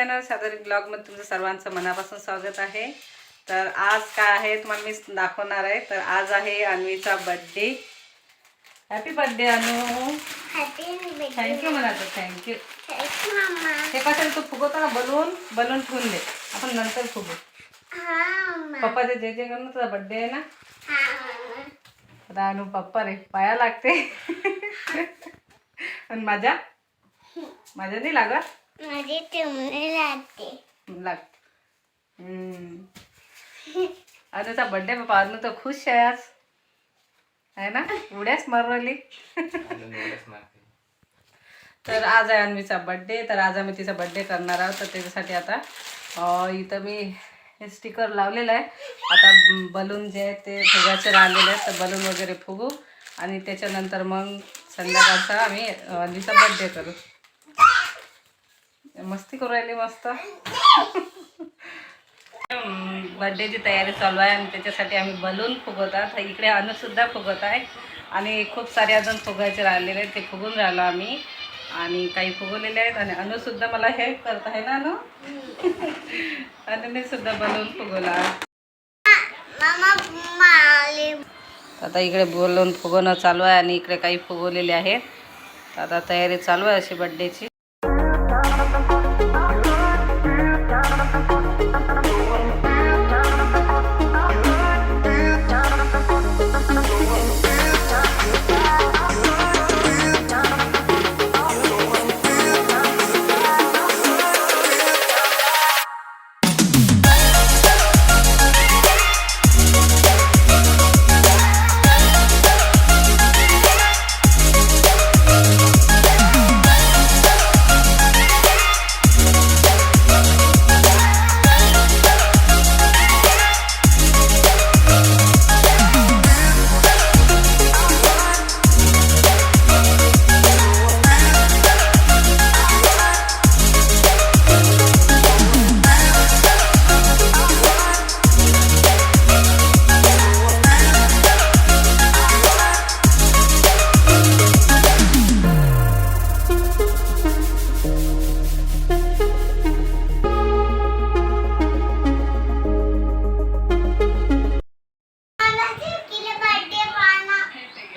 Channel साधारण ब्लॉगमध्ये तुमचं सर्वांचं मनापासून स्वागत आहे. तर आज काय आहे तुम्हाला मी दाखवणार आहे. तर आज आहे अन्वीचा birthday happy birthday Anu. Thank you म्हणायचं थँक्यू हे कसं तू फुगवतो बलून बलून ठेवून दे. आपण नंतर फुगू. पप्पा ते जे जे कर ना तुझा बड्डे आहे ना? आता अनु पप्पा रे पाया लागते. आणि माझ्या? माझ्या नाही लागत? माझी टुमणी लागते लागते अनुचा बड्डे बाबा अनु तर खुश आहे आज. आहे ना? एवढ्याच मरवली. तर आज आहे अन्वीचा बड्डे तर आज आम्ही तिचा बड्डे करणार आहोत. तर त्याच्यासाठी आता इथं मी हे स्टिकर लावलेलं आहे. आता बलून जे आहे ते फुगाचे राहिलेले आहेत तर बलून वगैरे फुगू. आणि त्याच्यानंतर मग संध्याकाळचा आम्ही अन्वीचा बड्डे करू. मस्ती करू राहिली मस्त. बर्थडेची तयारी चालू आहे आणि त्याच्यासाठी आम्ही बलून फुगवतात इकडे अनुसुद्धा फुगवत आहे. आणि खूप सारे अजून फुगायचे राहिलेले आहेत. ते फुगून राहिलो आम्ही. आणि काही फुगवलेले आहेत. आणि अनुसुद्धा मला हेल्प करत आहे ना अनु? अनुने सुद्धा बलून फुगवला आता इकडे बलून फुगवणं चालू आहे आणि इकडे काही फुगवलेले आहेत. आता तयारी चालू आहे अशी बड्डेची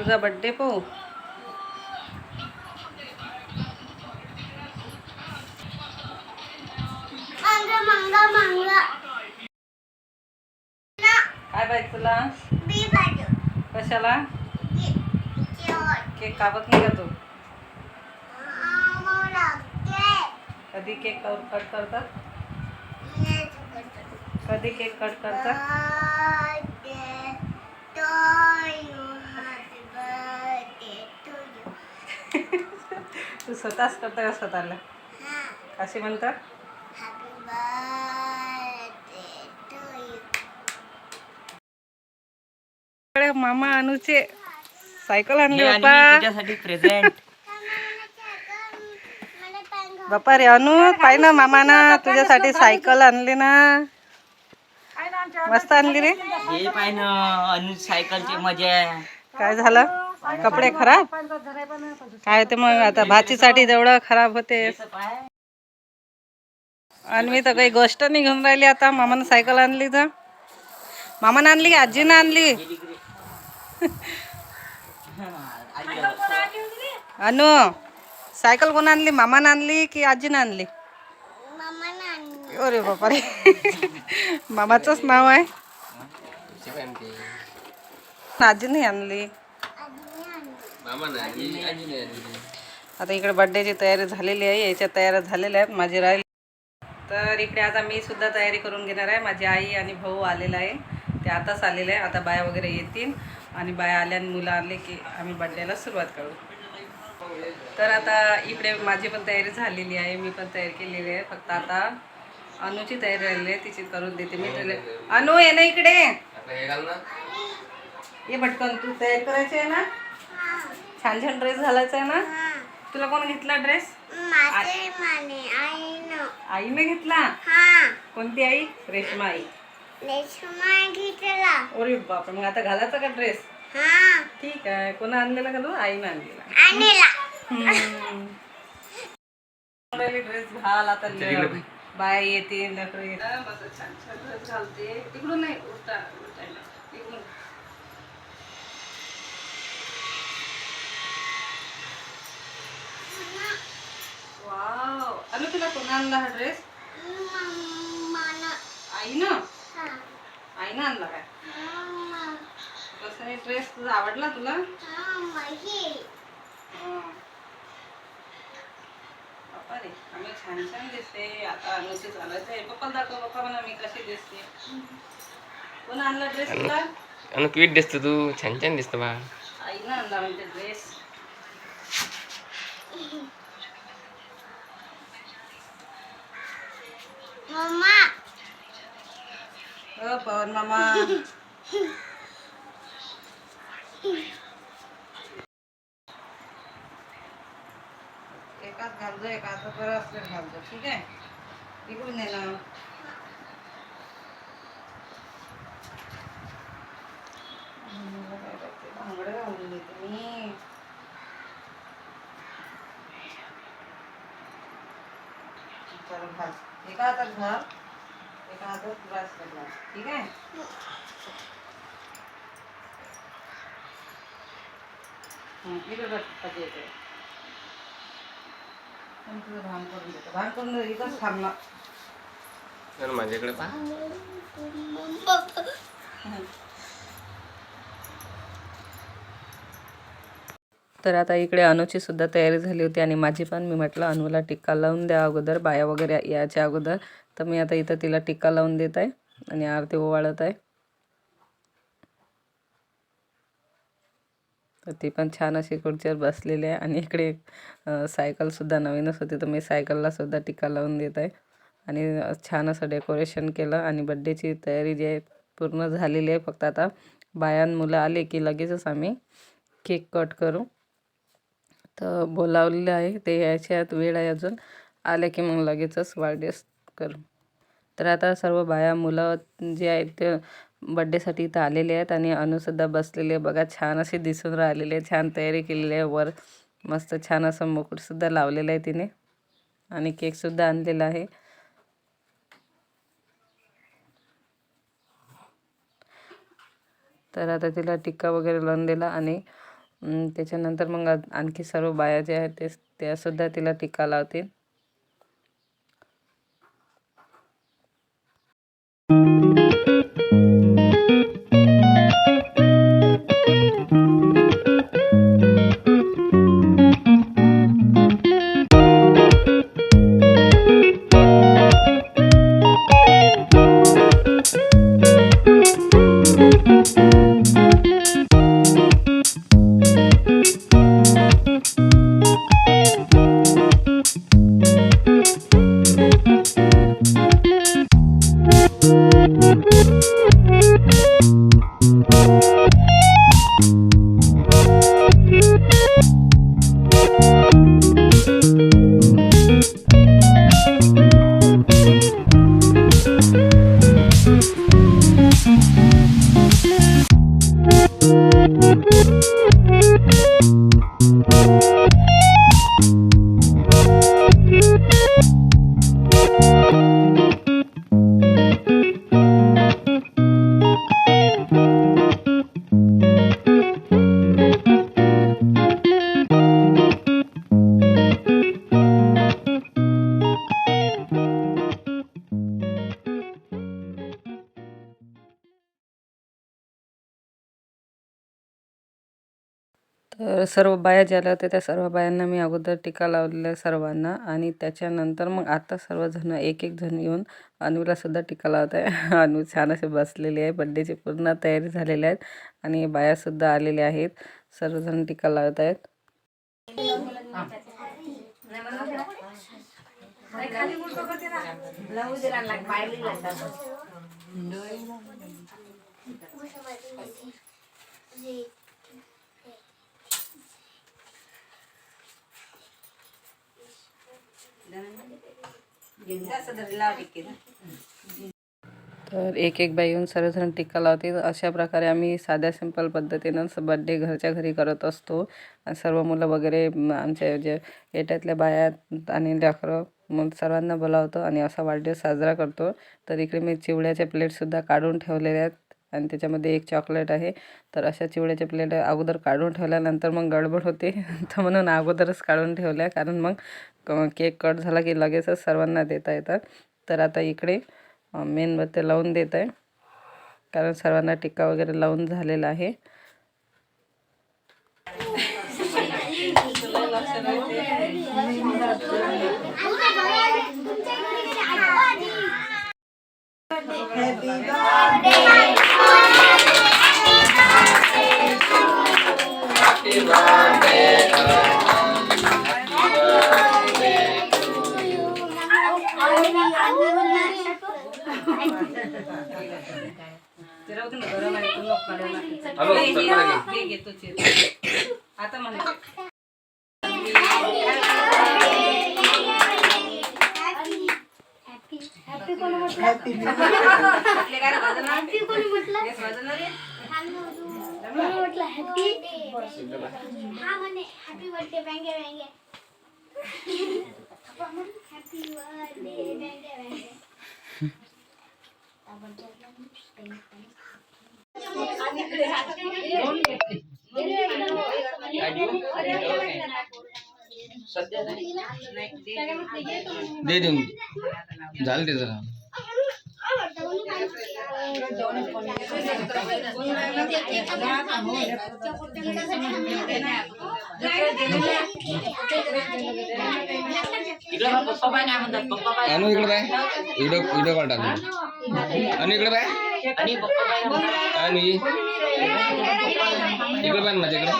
तुझा बड्डे पाहू. काय पाहिजे तुला? कशाला? केक कापत नाही का तू? कधी केक कट करतात? कधी केक कट करतात? तू स्वतःच करता का स्वतःला? हा. कशी म्हणतात? मामा अनुचे सायकल आणली तुझ्यासाठी प्रेझेंट बाप्पा रे अनु पाय ना मामाना तुझ्यासाठी सायकल आणली ना. मस्त आणली रे. हे पाय ना अनु सायकलची मजा. काय झालं? कपडे खराब? काय होते मग आता भाचीसाठी जेवढं खराब होते. हे आणि मी तर काही गोष्ट नाही घेऊन राहिली आता. मामानं सायकल आणली तर. मामानं आणली की आजीनं आणली? अनु सायकल कोण आणली? मामानं आणली की आजीनं आणली? अरे बापा रे मामाचंच नाव आहे. आजीने आणली. आता इकडे बर्थडेची तयारी झालेली आहे याच्या तयाऱ्या झालेल्या आहेत माझी राहील. तर इकडे आता मी सुद्धा तयारी करून घेणार आहे. माझी आई आणि भाऊ आलेला आहे. ते आताच आलेले आहे आता बाया वगैरे येतील. आणि बाया आल्या आणि मुलं आले की आम्ही बड्डेला सुरुवात करू. तर आता इकडे माझी पण तयारी झालेली आहे. मी पण तयारी केलेली आहे. फक्त आता अनुची तयारी राहिली आहे. तिची करून देते मी अनु ये ना इकडे. ये पटकन. तू तयारी करायची आहे ना? छान छान ड्रेस घालायचा आहे ना तुला कोण घेतला ड्रेस आईने. घेतला? हा. कोणती आई? रेश्मा आई. रेशमा घेतला अरे बापरे मग आता घालायचा का ड्रेस हा. ठीक आहे. कोण आणलेला का तू आईने आणलेला. आणला ड्रेस घाल आता बाया येतील मस्त छान छान ड्रेस घालते. तिकडून नाही उलटा उलटा नाही. इकडून वाव अनु तुला कोण आणला हा ड्रेस आईनं हा आईनं आणला काय कसं ड्रेस तुझा आवडला तुला हा मही पप्पा रे आम्ही छान छान दिसते आता अनुची चालायचं आहे पप्पा दाखव पप्पा म्हणा मी कशी दिसते कोण आणला ड्रेस तुला आणि क्विट दिसतो तू छान छान दिसतो बा आईनं आणला म्हणजे ड्रेस हो पवन मामा एकाच घालतो एकाच बरं असलं घालतो ठीक आहे? इकडून ये ना. भांगडं घालून देते मी. चल घाल. एका हातात घाल. एका हातात ब्रश घाल ठीक आहे? हं, इकडे बघ कधी येते पण तुझं भान करून देतो. भान करून दे इथंच थांब ना. आणि माझ्याकडे तर आता इकडे अनुची सुद्धा तयारी झाली होती आणि माझी पण. मी म्हटलं अनुला टिक्का लावून द्या अगोदर बाया वगैरे यायच्या अगोदर. तर मी आता इथं तिला टिक्का लावून देत आहे आणि आरती ओवाळत आहे. तर ती पण छान अशी खुर्चीवर बसलेली आहे आणि इकडे सायकलसुद्धा नवीनच होती तर मी सायकललासुद्धा टिक्का लावून देत आहे. आणि छान असं डेकोरेशन केलं आणि बड्डेची तयारी जी आहे पूर्ण झालेली आहे. फक्त आता बायान मुलं आले की लगेचच आम्ही केक कट करू. तर बोलावलेलं आहे ते यायच्या वेळ आहे अजून. आले की मग लगेचच वाढदिवस करू. तर आता सर्व बाया मुलं जे आहेत ते बड्डेसाठी इथं आलेले आहेत आणि अनुसुद्धा बसलेले बघा छान असे दिसून राहिलेले आहे छान तयारी केलेली आहे. वर मस्त छान असं मुकुटसुद्धा लावलेलं आहे तिने. आणि केकसुद्धा आणलेला आहे. तर आता तिला टिक्का वगैरे लावून दिला आणि त्याच्यानंतर मग आणखी सर्व बाया ज्या आहेत ते त्यासुद्धा तिला टिक्का लावतील. Thank you. सर्व बाया ज्या आल्या होत्या त्या सर्व बायांना मी अगोदर टीका लावलेल्या आहे सर्वांना आणि त्याच्यानंतर मग आता सर्वजण एक एक जण येऊन अनुला सुद्धा टीका लावत आहे. अनु छान असे बसलेली आहे बड्डेची पूर्ण तयारी झालेली आहेत आणि बायासुद्धा आलेल्या आहेत सर्वजण टीका लावत आहेत. तर एक एक बाई येऊन सर्वजण टिक्का लावते अशा प्रकारे आम्ही साध्या सिंपल पद्धतीनं बड्डे घरच्या घरी करत असतो. सर्व मुलं वगैरे आमच्या जे येट्यातल्या बाया आणि लेकरं मग सर्वांना बोलावतो आणि असा वाढदिवस साजरा करतो. तर इकडे मी चिवड्याच्या प्लेटसुद्धा काढून ठेवलेल्या आहेत. आणि त्याच्यामध्ये एक चॉकलेट आहे. तर अशा चिवड्याच्या प्लेट अगोदर काढून ठेवल्यानंतर मग गडबड होते. तर म्हणून अगोदरच काढून ठेवल्या. कारण मग केक कट झाला की लगेचच सर्वांना देता येतात. तर आता इकडे मेणबत्त्या लावून देत आहे. कारण सर्वांना टिक्का वगैरे लावून झालेला आहे. चल घे आता म्हणा हॅपी कोण म्हटलं हॅपी म्हटलं कोण म्हटलं? हॅपी हा म्हणे हॅपी बर्थडे बँगे बँगे हॅपी बर्थडे बँगे बँगे दे देऊन. झालं ते जरा. अनु इकडे बाय व्हिडिओ व्हिडिओ कॉल टाकू अनु इकडे बाय आणि इकडे बाय ना माझ्या इकडे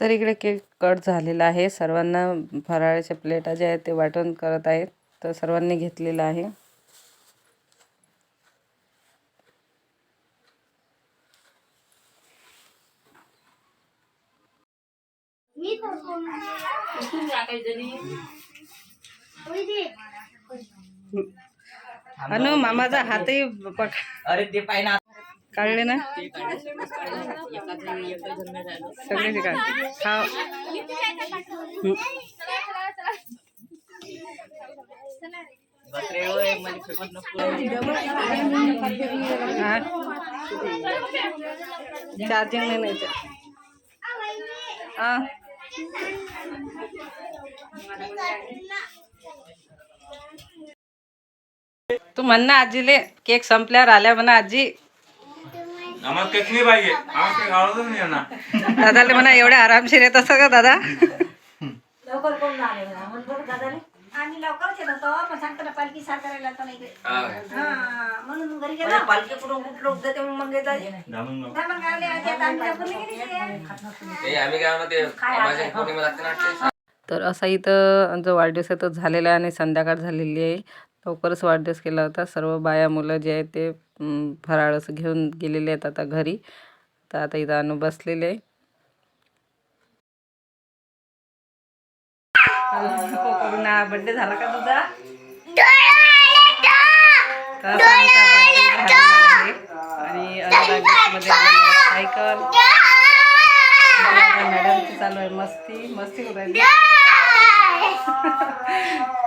तर इकडे केक कट झालेला आहे. सर्वांना फराळाच्या प्लेटा ज्या आहेत ते वाटून करत आहेत. तर सर्वांनी घेतलेलं आहे. अनु मामाचा हातही पक अरे ते ना. काढले ना. सगळे काढ हा हा. चार्जिंग नाही नाही हा. तू म्हण ना आजीले केक संपल्यावर आल्या म्हणा आजी. आम्हाला पाहिजे. आम्हाला नाही दादाले म्हणा एवढ्या आरामशीर येत असं का दादा? आम्ही लवकरच येत होतो पण सांगतो ना पालखी सार करायला आता नाही हा. म्हणून घरी गेलो. पालखी कुठून कुठलं उठतं ते मग येतात जाणून नको. नाही मग गावले आधी आता आम्ही लवकर नाही गेली ते? आम्ही काय म्हणतो ते माझ्या पौर्णिमा लागते ना ते तर असा इथं जो वाढदिवस आहे तो झालेला आहे आणि संध्याकाळ झालेली आहे. लवकरच वाढदिवस केला होता. सर्व बाया मुलं जे आहेत ते फराळ असं घेऊन गेलेले आहेत आता घरी. तर आता इथं अनु बसलेले आहे. झाला का तुझा? आहे. आणि सायकल. मॅडमची चालू आहे. मस्ती मस्ती करू राहिली